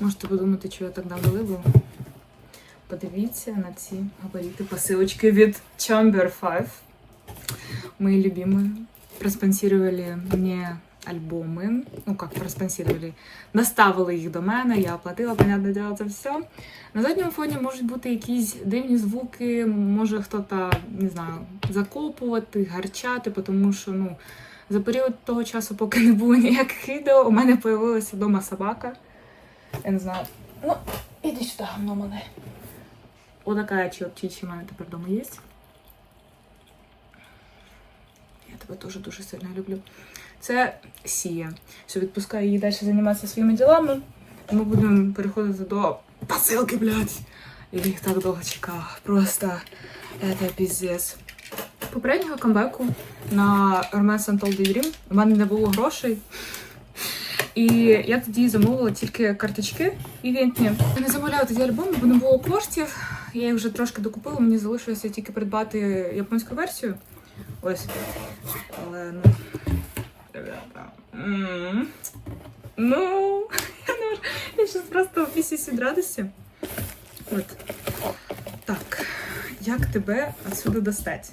Можете подумати, що я так давно Подивіться на ці габаріти посилочки від Chamber 5. Мои любимые. Проспонсировали мне альбоми. Ну как проспонсировали? Доставили їх до мене, я оплатила, понятне діло, це все. На задньому фоні можуть бути якісь дивні звуки, може хтось, не знаю, закопувати, гарчати, тому що ну, за період того часу, поки не було ніяких відео, у мене з'явилася вдома собака. Я не знаю. Ну, іди сюди, гамно мене. Отака чорчичі в мене тепер вдома є. Я тебе теж дуже сильно люблю. Це Сія. Все, відпускаю її далі займатися своїми ділами. Ми будемо переходити до посилки, блядь. Я їх так довго чекав. Просто це піздець. Попереднього камбеку на Hermes Untold Dream у мене не було грошей. І я тоді замовила тільки карточки івентні. Я не замовляла тоді альбом, бо не було коштів. Я їх вже трошки докупила, мені залишилося тільки придбати японську версію. Ось. Але ну. Ребята. Ну, я не можу. Я зараз просто в пісісі радості. От. Так. Як тебе отсюди достать?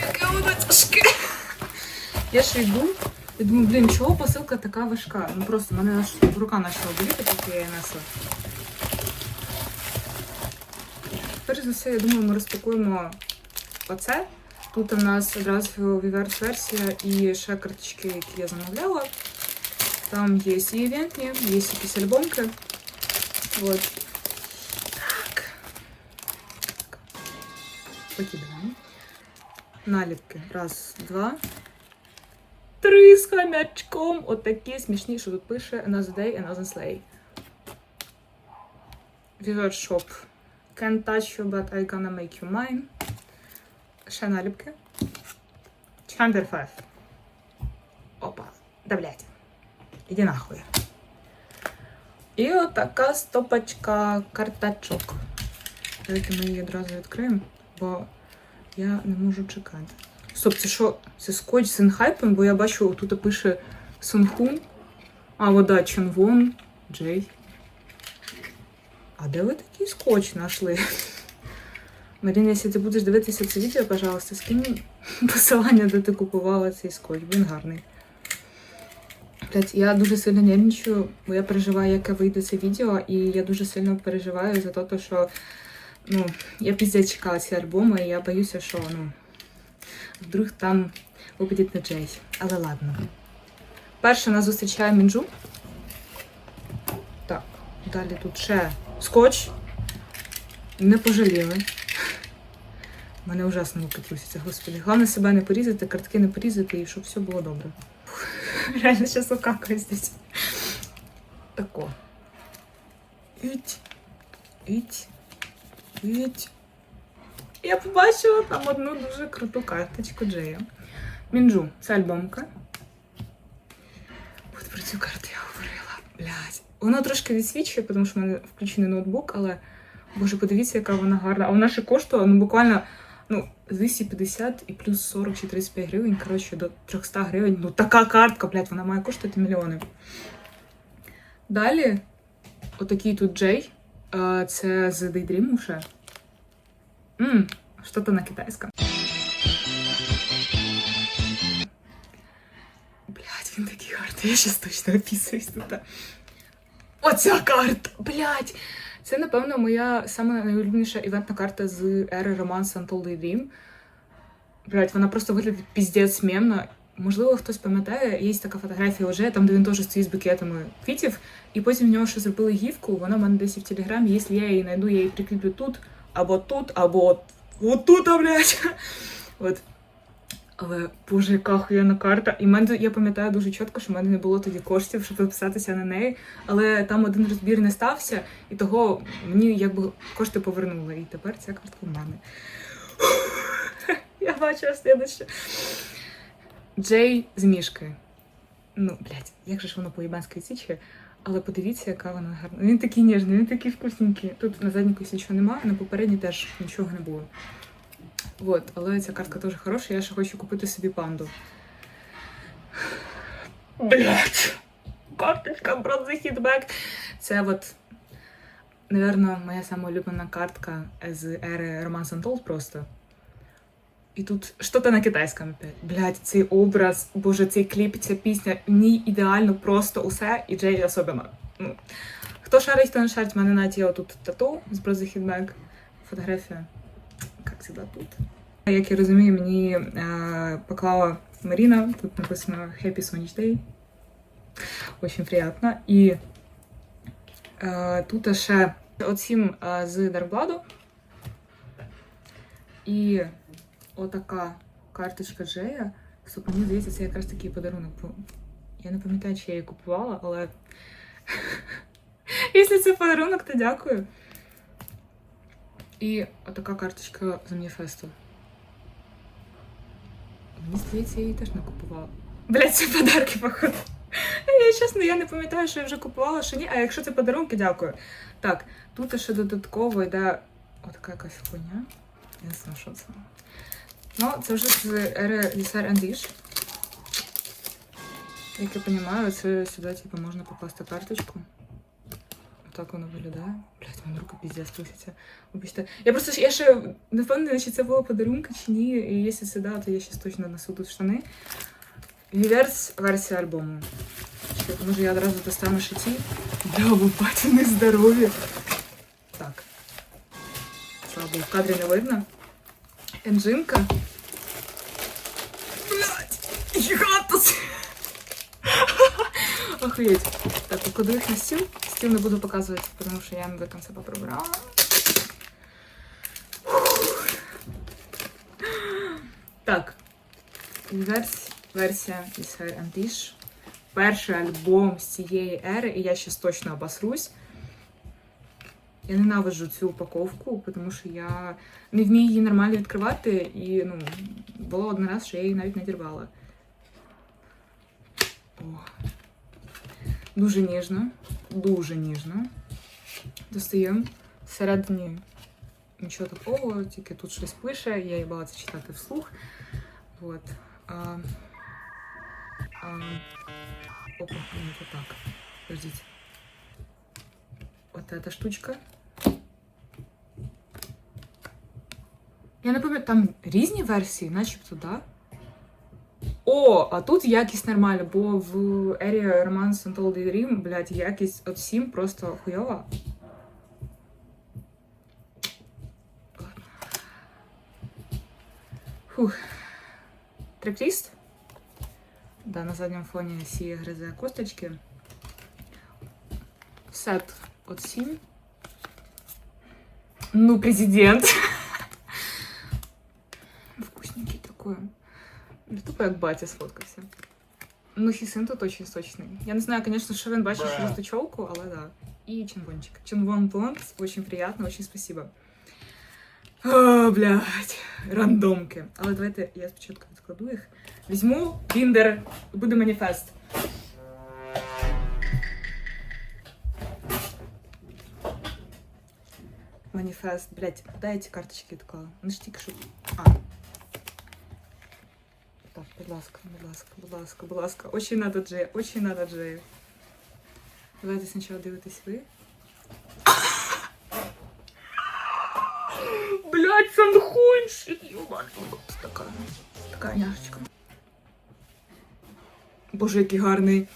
Яке воно тяжке. Я ще йду і думаю, блін, чого посилка така важка? Ну просто мене аж рука почала боліти, поки я її несла. Перш за все, я думаю, ми розпакуємо оце. Тут у нас одразу реверс версія і ще карточки, які я замовляла. Там є і івентні, є якісь альбомки. Так. Так. Покидаємо. Наліпки. Раз, два. Три з хомячком. Отакі смішні, що тут пише Another Day, Another Slay. Visit Shop. Can't touch you, but I gonna make you mine. Ще наліпки. Chamber 5. Опа. Да блядь. Іди нахуй. І отака стопочка картачок. Давайте ми її одразу відкриємо, бо я не можу чекати. Стоп, це що? Це скотч з інхайпом, бо я бачу, тут пише Сунхун. А, вода Чонвон, Джей. А де ви такий скотч знайшли? Маріна, якщо ти будеш дивитися це відео, пожалуйста, скинь посилання, де ти купувала цей скотч. Він гарний. Блять, я дуже сильно нервничаю, бо я переживаю, яке вийде це відео, і я дуже сильно переживаю за те, що ну, я піздець чекала ці альбоми, і я боюся, що ну, вдруг там випадіть на Джей. Але ладно. Перше нас зустрічає Мінджу. Так, далі тут ще скотч. Не пожаліли. У мене ужасно руки трусяться, господи. Головне себе не порізати, картки не порізати і щоб все було добре. Реально сейчас укакаю здесь. Тако. Іть. Іть. Іть. Я побачила там одну дуже круту карточку Джея. Мінджу, це альбомка. От про цю карту я говорила. Блядь. Вона трошки відсвічує, тому що в мене включений ноутбук, але боже, подивіться, яка вона гарна. А вона ще коштує, ну буквально ну, 250 і плюс 40 чи 35 гривень, коротше, до 300 гривень. Ну, така картка, блядь, вона має коштувати мільйони. Далі, отакий тут Джей. Це з Daydream ще. Ммм, що-то на китайському. Блядь, він такий гарний, я щас точно описуюсь тут. Оця карта, блядь! Це, напевно, моя саме найулюбленіша івентна карта з ери романсу Untold Dream. Блять, вона просто виглядає піздець мемно. Можливо, хтось пам'ятає, є така фотографія вже, там, де він теж стоїть з букетами квітів, і потім в нього ще зробили гівку, вона в мене десь і в телеграмі. Якщо я її знайду, я її прикріплю тут, або тут, або от, от тут, блядь. От. Але боже, яка охуєнна карта. І мене я пам'ятаю дуже чітко, що в мене не було тоді коштів, щоб записатися на неї. Але там один розбір не стався, і того мені якби кошти повернули. І тепер ця картка в мене. Я бачу слідуще. Джей з мішкою. Ну, блядь, як же ж воно по-єбанськи січе. Але подивіться, яка вона гарна. Він такий ніжний, він такий вкусненький. Тут на задній косі нічого немає, на попередній теж нічого не було. Вот, але ця картка теж хороша, я ще хочу купити собі панду. Блять. Карточка про The Hitback. Це от, наверное, моя сама улюблена картка з ери Romance Untold просто. І тут що-то на китайському опять. Цей образ, боже, цей кліп, ця пісня, в ній ідеально просто усе, і Джей особливо. Ну, хто шарить, хто не шарить, в мене навіть є отут тату з The Hitback. Фотографія, як завжди, тут. Як я розумію, мені е, поклала Маріна, тут написано Happy Sonic Day. Очень приємно. І е, тут ще оцім е, з Даркбладу. І отака карточка Джея. Стоп, мені здається, це якраз такий подарунок. Я не пам'ятаю, чи я її купувала, але якщо це подарунок, то дякую. І отака карточка з Маніфесту. Мені здається, я її теж не купувала. Блять, це подарки, походу. Я чесно, я не пам'ятаю, що я вже купувала, що ні. А якщо це подарунки, дякую. Так, тут ще додатково йде отака якась хуйня. Я не знаю, що це. Ну, це вже з ери Лісар Андіш. Як я розумію, це сюди типу, можна покласти карточку. Отак воно виглядає. Блять, мене руки піздець трусяться. Вибачте. Я просто ж- я ще не впевнена, чи це було подарунка, чи ні. І якщо це да, то я ще точно несу тут штани. Реверс версія альбому. Чекайте, може я одразу достану ще ці. Да, ви бачите, здорові. Так. Слава Богу, в кадрі не видно. Енжинка. Блять! Гігантус! Охуєть. Так, покладу їх на стіл. Стіл не буду показувати, тому що я до кінця поприбирала. Так. Верс... Версія із Hair and Dish. Перший альбом з цієї ери, і я щас точно обосрусь. Я ненавиджу цю упаковку, тому що я не вмію її нормально відкривати, і ну, було один раз, що я її навіть не дірвала. О. Дуже ніжно, дуже ніжно. Достаємо. Всередині нічого такого, тільки тут щось пише, я їбала це читати вслух. Вот. А, а, опа, не это так. Подождите. Вот эта штучка. Я не пам'ятаю, там різні версії, начебто, да? О, а тут якість нормальна, бо в ері Romance Untold Dream, блядь, якість от 7 просто хуйова. Фух. Трек-ліст. Да, на задньому фоні сіє гризе косточки. Сет от 7. Ну, президент. Вкусненький. Тупо як батя сфоткався. Ну, хісин тут очень сочний. Я не знаю, конечно, що він бачив через ту чолку, але да. І чинвончик. Чинвон блонд, очень приятно, очень спасибо. О, блядь, рандомки. Але давайте я спочатку відкладу їх. Візьму біндер, буде маніфест. Маніфест, блядь, я ці карточки відклала? Вони ж тільки що. Будь ласка, будь ласка, будь ласка, будь ласка. Очень надо Джею, очень надо Джею. Давайте спочатку дивитесь ви. Блять, санхунчик, ёбаный. Така, така няшечка. Боже, який гарний.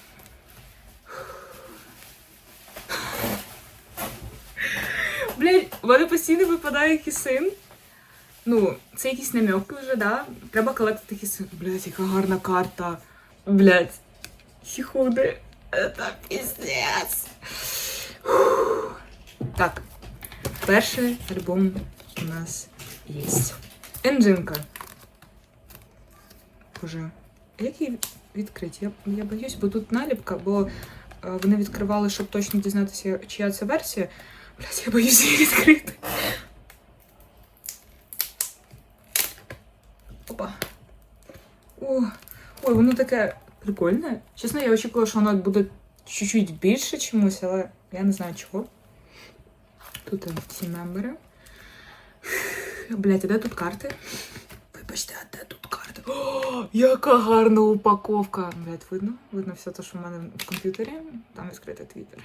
Блять, в мене постійно випадає хісин. Ну, це якісь намеки вже, да? Треба колектити хісин. Блять, яка гарна карта. Блять. Хіхуди. Это пиздец. Так, перший альбом у нас є. Енджинка. Боже, а як її відкрити? Я, я боюсь, бо тут наліпка, бо е, вони відкривали, щоб точно дізнатися, чия це версія. Блять, я боюсь її відкрити. Опа. О, ой, воно таке прикольне. Чесно, я очікувала, що воно буде чуть-чуть більше чомусь, але я не знаю чого. Тут ці мембери. Блять, а де тут карти? Вибачте, а де тут карти? О, яка гарна упаковка! Блять, видно? Видно все те, що в мене в комп'ютері. Там відкритий твіттер.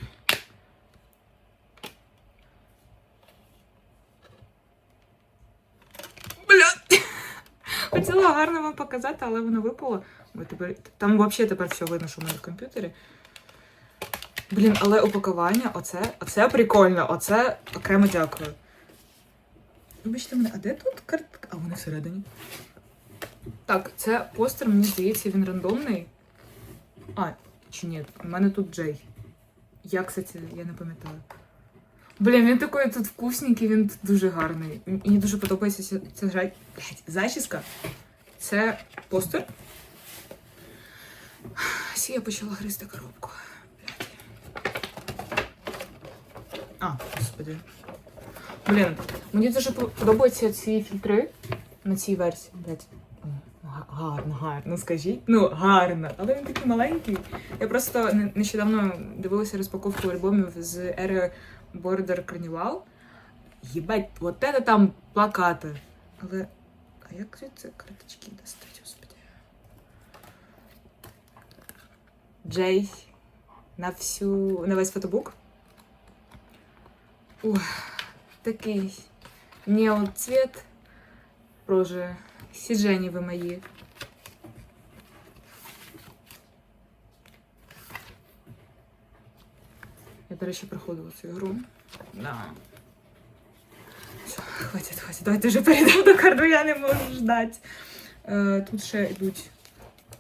Блядь! Хотіла гарно вам показати, але воно випало. Ой, тепер, там взагалі тепер все видно, що в мене в комп'ютері. Блін, але упакування, оце, оце прикольно, оце окремо дякую. Вибачте мене, а де тут картка? А вони всередині. Так, це постер, мені здається, він рандомний. А, чи ні, у мене тут Джей. Як кстати, я не пам'ятаю. Блін, він такий тут вкусненький, він тут дуже гарний. Мені дуже подобається ця зачіска. Це постер. Сі, я почала гризти коробку. А, господи. Блін, мені дуже подобаються ці фільтри на цій версії. Га- Гарно, гарно, скажіть. Ну, гарно. Але він такий маленький. Я просто нещодавно дивилася розпаковку альбомів з ери Border Carnival. Єбать, от це там плакати. Але. А як це карточки достати, господи? Джей. На всю. на весь фотобук. Ух, такий неоцвет. Боже, сіджені ви мої. Я, до речі, проходила цю гру. Да. Все, хватить, хватить. Давайте вже перейдемо до карду, я не можу ждати. Е, тут ще йдуть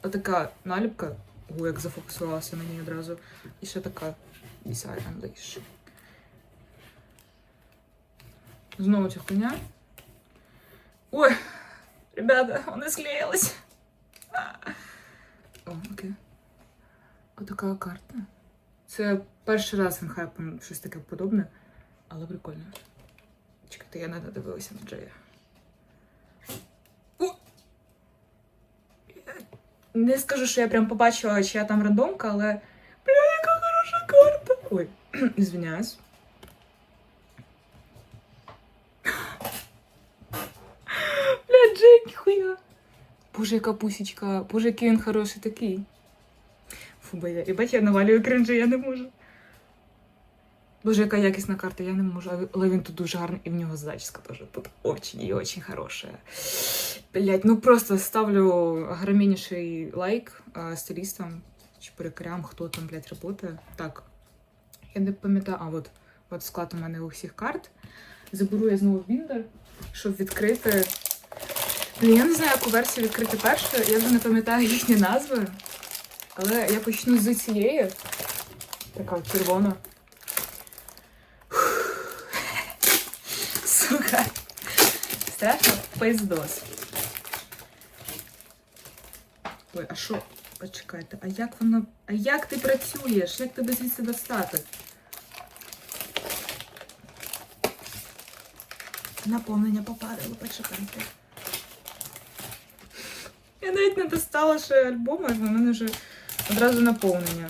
отака наліпка. О, як зафокусувалася мені одразу. І ще така Desire Unleash. Знову ця хуйня. Ой, ребята, вони склеїлись. О, окей. Отака карта. Це перший раз він хайпом щось таке подобне, але прикольно. Чекайте, я не додивилася на Джея. Не скажу, що я прям побачила, чия там рандомка, але. Бля, яка хороша карта! Ой, извиняюсь. Бля, хуя. Боже, яка пусічка. Боже, який він хороший такий. Фу, бо я. І бать, я навалюю кринжі, я не можу. Боже, яка якісна карта, я не можу. Але- він тут дуже гарний, і в нього зачіска теж тут очень і очень хороша. Блять, ну просто ставлю огромнейший лайк а, стилістам чи перекарям, хто там, блядь, працює. Так. Я не пам'ятаю, а от, от склад у мене у всіх карт. Заберу я знову Біндер, щоб відкрити. Блін, я не знаю, яку версію відкрити першу, я вже не пам'ятаю їхні назви. Але я почну з цієї. Така червона. Сука. Страшно пиздос. Ой, а що? Почекайте, а як воно. А як ти працюєш? Як тебе звідси достати? Наповнення попадало, почекайте. Я навіть не достала ще альбоми, в мене вже одразу наповнення.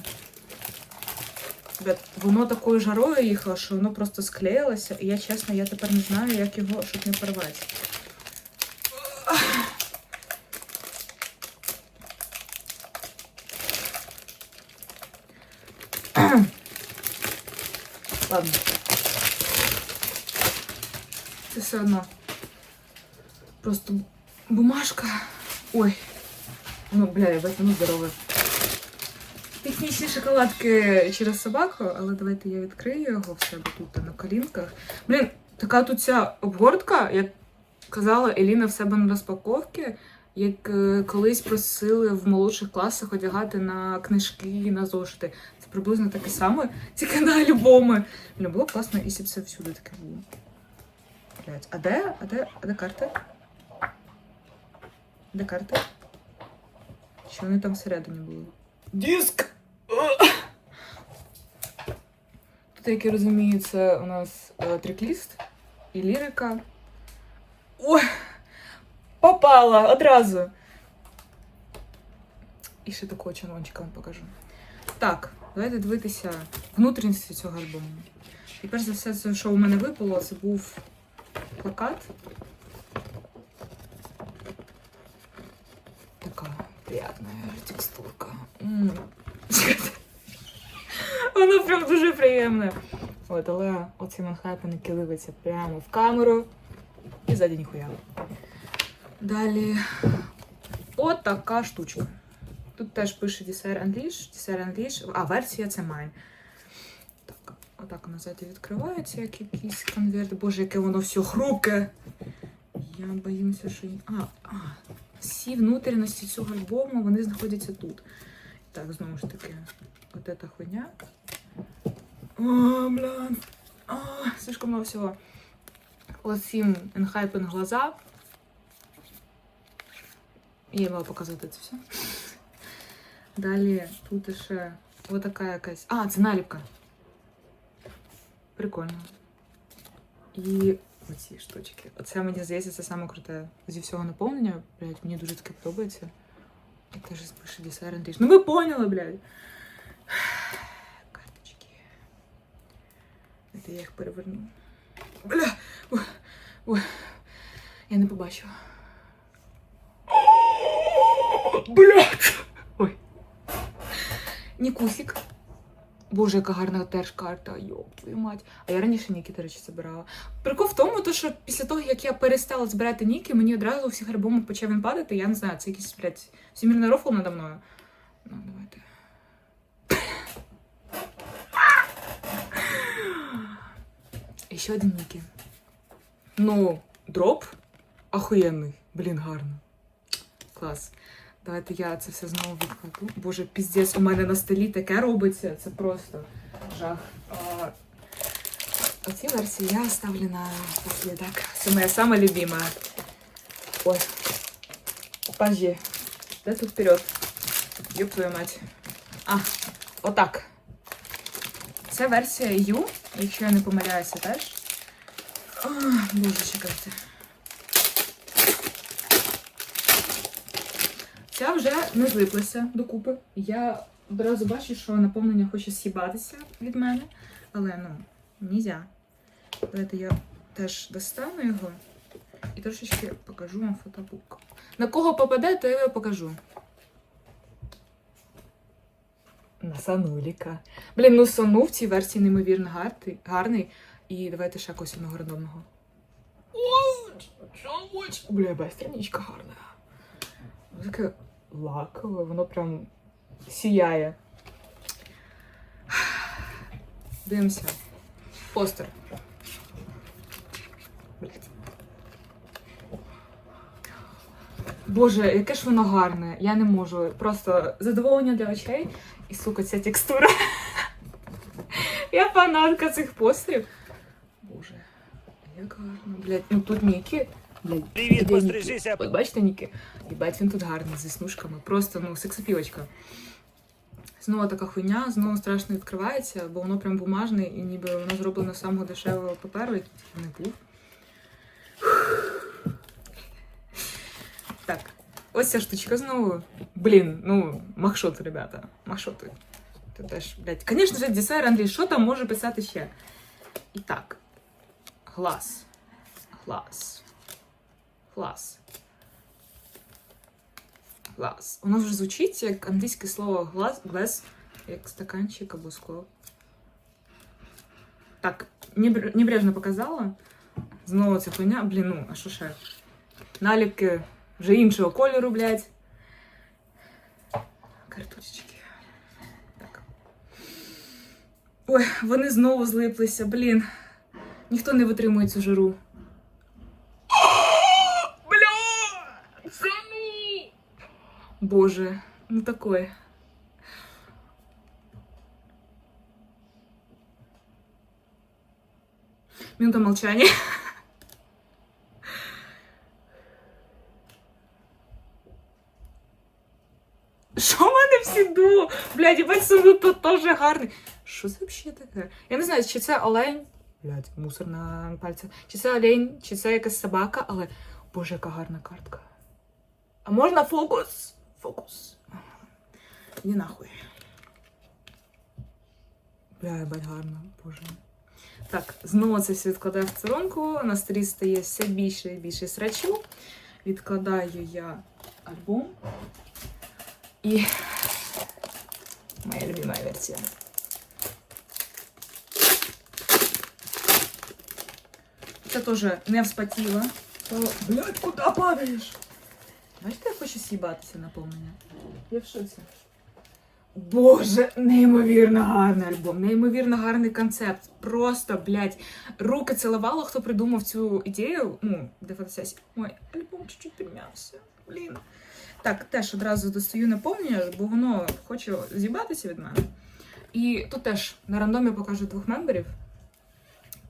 Ребят, Воно такою жарою їхало, що воно просто склеїлося, і я чесно, я тепер не знаю, як його, щоб не порвати. Ладно. Це все одно. Просто бумажка. Ой. Ну, бля, я возьму здорове. Технічні шоколадки через собаку, але давайте я відкрию його в себе тут на колінках. Блін, така тут ця обгортка, як казала Еліна в себе на розпаковці, як е, колись просили в молодших класах одягати на книжки і на зошити. Це приблизно таке саме, тільки на альбоми. Блін, було класно, якщо б це всюди таке було. Блять, а де? А де? А де карти? Де карти? Чи вони там всередині були? Диск! Тут, як я розумію, це у нас е, трек-ліст і лірика. Ой! Попала одразу! І ще такого чанончика вам покажу. Так, давайте дивитися внутрішності цього альбому. І перш за все, що у мене випало, це був плакат. Приятная текстурка. М. Воно прям дуже приємне. От, але оці манхайпени киливаються прямо в камеру. І ззаді ніхуя. Далі. От така штучка. Тут теж пише Desire Unleash, Desire Unleash, а версія це майн. Так, отак воно ззаді відкривається, як якийсь конверт. Боже, яке воно все хрупке. Я боюся, що. А, а, всі внутрішності цього альбому вони знаходяться тут. Так, знову ж таки, от эта хуйня. О, бля. А, слишком много всього. Оцім Enhypen глаза. Я мала показати це все. Далі тут ще отака якась. А, це наліпка. Прикольно. І оці штучки. Оце мені здається, це саме круте зі всього наповнення. Блять, мені дуже таке подобається. І теж пише Desire Unleashed. Ну ви поняли, блядь. Карточки. Це я їх переверну. Бля. Ой, ой. Я не побачила. Блядь. Ой. Нікусік. Боже, яка гарна теж карта, йоп, твою мать. А я раніше ніки, до речі, збирала. Прикол в тому, то, що після того, як я перестала збирати ніки, мені одразу у всіх альбомах почав він падати. Я не знаю, це якийсь, блядь, всемірний рофл надо мною. Ну, давайте. І ще один ніки. Ну, дроп охуєнний. Блін, гарно. Клас. Давайте я це все знову відкладу. Боже, піздець, у мене на столі таке робиться. Це просто жах. Оці версії я ставлю на послідок. Це моя сама любима. Ой. Подожди. Де тут вперед? Ёб твою мать. А, отак. Це версія U, якщо я не помиляюся теж. Боже, чекайте. Ця вже не злиплася докупи. Я одразу бачу, що наповнення хоче с'їбатися від мене. Але ну, нельзя. Давайте я теж достану його і трошечки покажу вам фотобук. На кого попаде, то я його покажу. На Сануліка. Блін, ну Сану в цій версії неймовірно гарний, гарний. І давайте ще якось одного рандомного. Бля, бе, страничка гарна. Таке лакове, воно прям сіяє. Дивимося. Постер. Боже, яке ж воно гарне. Я не можу. Просто задоволення для очей і, сука, ця текстура. Я фанатка цих постерів. Боже, як гарно. Блядь, ну тут Нікі. Блядь, Привіт, пострижися. От бачите, Нікі? Їбать, він тут гарний, зі смужками. Просто, ну, сексапілочка. Знову така хуйня, знову страшно відкривається, бо воно прям бумажне і ніби воно зроблено з самого дешевого паперу, який не був. Так, ось ця штучка знову. Блін, ну, махшоти, ребята. Махшоти. Це теж, блядь. Звісно ж, десер Андрій, що там може писати ще? І так. Глаз. Глаз. Глаз. Глаз. Воно вже звучить як англійське слово глаз, глаз, як стаканчик або скло. Так, небр- небрежно показала. Знову ця хуйня. Блін, ну, а що ще? Наліпки вже іншого кольору, блядь. Карточки. Так. Ой, вони знову злиплися, блін. Ніхто не витримує цю жару. Боже, ну такое. Минута молчания. Що в мене всі ду? Блядь, їбать, суду тут теж гарний. Що це взагалі таке? Я не знаю, чи це олень. Блядь, мусор на пальцях. Чи це олень, чи це якась собака, але. Боже, яка гарна картка. А можна фокус? Фокус. Іди нахуй. Бля, їбать, гарно, боже. Так, знову це все відкладаю в сторонку. На столі стає все більше і більше срачу. Відкладаю я альбом. І моя любимая версія. Це теж не вспотіла. То, блядь, куди падаєш? Бачите, я хочу з'їбатися наповнення. Я в шоці. Боже, неймовірно гарний альбом, неймовірно гарний концепт. Просто, блядь, руки цілувало, хто придумав цю ідею. Ну, де. Ой, альбом чуть-чуть підмявся. Блін. Так, теж одразу достаю наповнення, бо воно хоче з'їбатися від мене. І тут теж на рандомі покажу двох мемберів.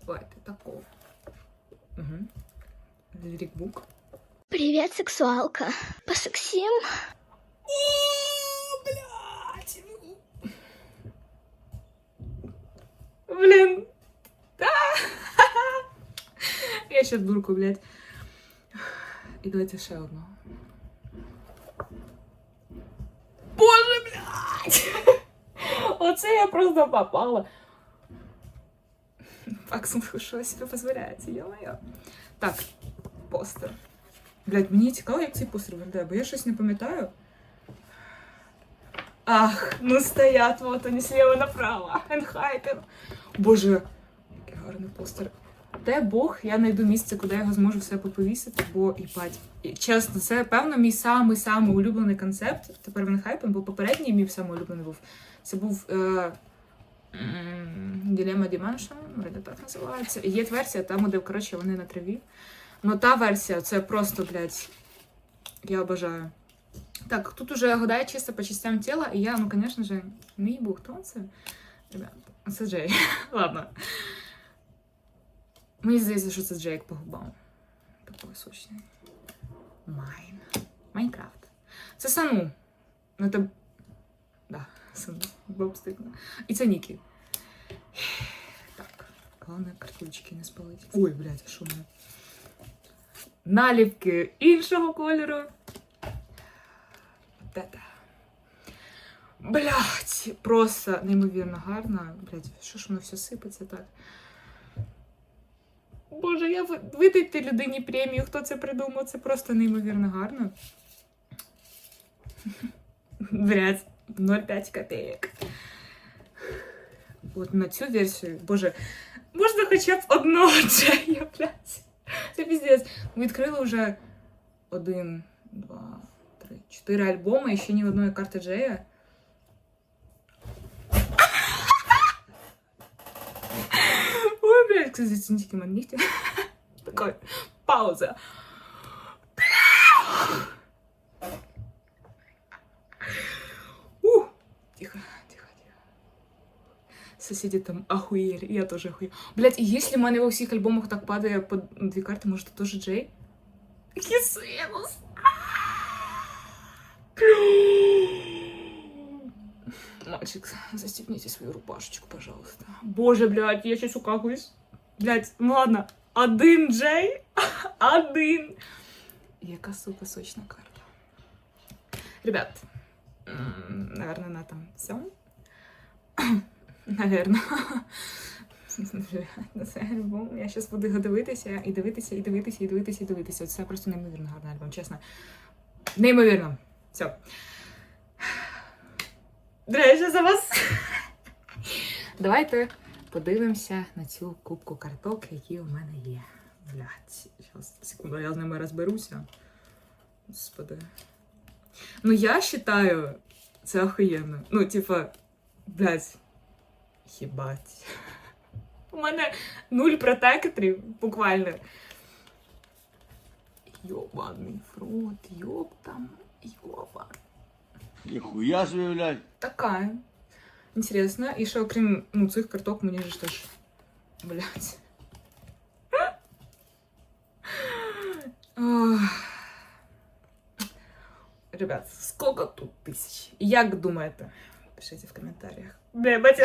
Давайте такого. Угу. Лірікбук. Привет, сексуалка. Посексим? О, блядь. Блин. Да. Я сейчас дурку, блядь. І давайте ще одну. Боже, блядь. Оце я просто попала. Максим, що себе позволяється, йо-моє. Так, постер. Блядь, мені цікаво, як цей постер виглядає, бо я щось не пам'ятаю. Ах, ну стоят, вот они слева направо. Енхайтен. Боже, який гарний постер. Де Бог, я знайду місце, куди я його зможу все повісити, бо і. Чесно, це певно мій самий самий улюблений концепт. Тепер він хайпен, бо попередній мій самий улюблений був. Це був е, Ділема Dimension, вроде так називається. Є версія там, де, коротше, вони на траві. Ну та версія, це просто, блядь, я обожаю. Так, тут уже гадаю чисто по частям тіла, і я, ну, конечно же, не їбу, хто це? Ребят, це Джей. Ладно. Мені здається, що це Джейк по губам. Такий сочний. Майн. Майнкрафт. Це Сану. Ну, це... Да, Сану. Боб стидно. І це Нікі. Так, головне карточки не спалити. Ой, блядь, а що в мене? Наліпки іншого кольору. Та-та. Блять, просто неймовірно гарно. Блять, що ж воно все сипеться так. Боже, я видайте людині премію, хто це придумав, це просто неймовірно гарно. Блять, 0,5 копеек. От на цю версію, боже, можна хоча б одного Джея, блядь. Це піздець. Ми відкрили вже один, два, три, чотири альбоми і ще ні одної карти Джея. Ой, блядь, кстати, зацените манифте. Такой, пауза. Соседи там охуели, я тоже охуела. Блять, и если в мене во всіх альбомах так падає по дві карти, може, це теж Джей? Хісенус! Мальчик, застегните свою рубашечку, пожалуйста. Боже, блядь, я сейчас укакаюсь. Блядь, ну ладно. Один Джей, один. Яка сука сочна карта. Ребят, м, наверное, на этом все. Наверно. На цей альбом. Я зараз буду його дивитися і дивитися, і дивитися, і дивитися, і дивитися. Це просто неймовірно гарний альбом, чесно. Неймовірно. Все. Дрежа за вас. Давайте подивимося на цю кубку карток, які у мене є. Блядь, зараз, секунду, я з ними розберуся. Господи. Ну, я вважаю, це охуєнно. Ну, типа, блядь, їбать. У мене нуль протекторів, буквально. Йобаний фрот, йоб там, йоба. Ніхуя собі, блядь. Такая. Интересно. І що, окрім ну, цих карток, мені ж теж. Блять. Ребят, сколько тут тисяч? Як думаєте? Пишите в коментарях. Бебать.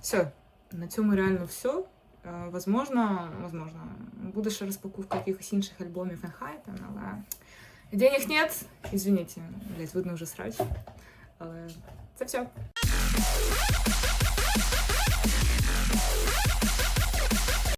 Все. На цьому реально все. Возможно, возможно, буде ще розпаковка якихось інших альбомів Enhypen, але денег нет. Извините, блять, видно вже срач. Але це все.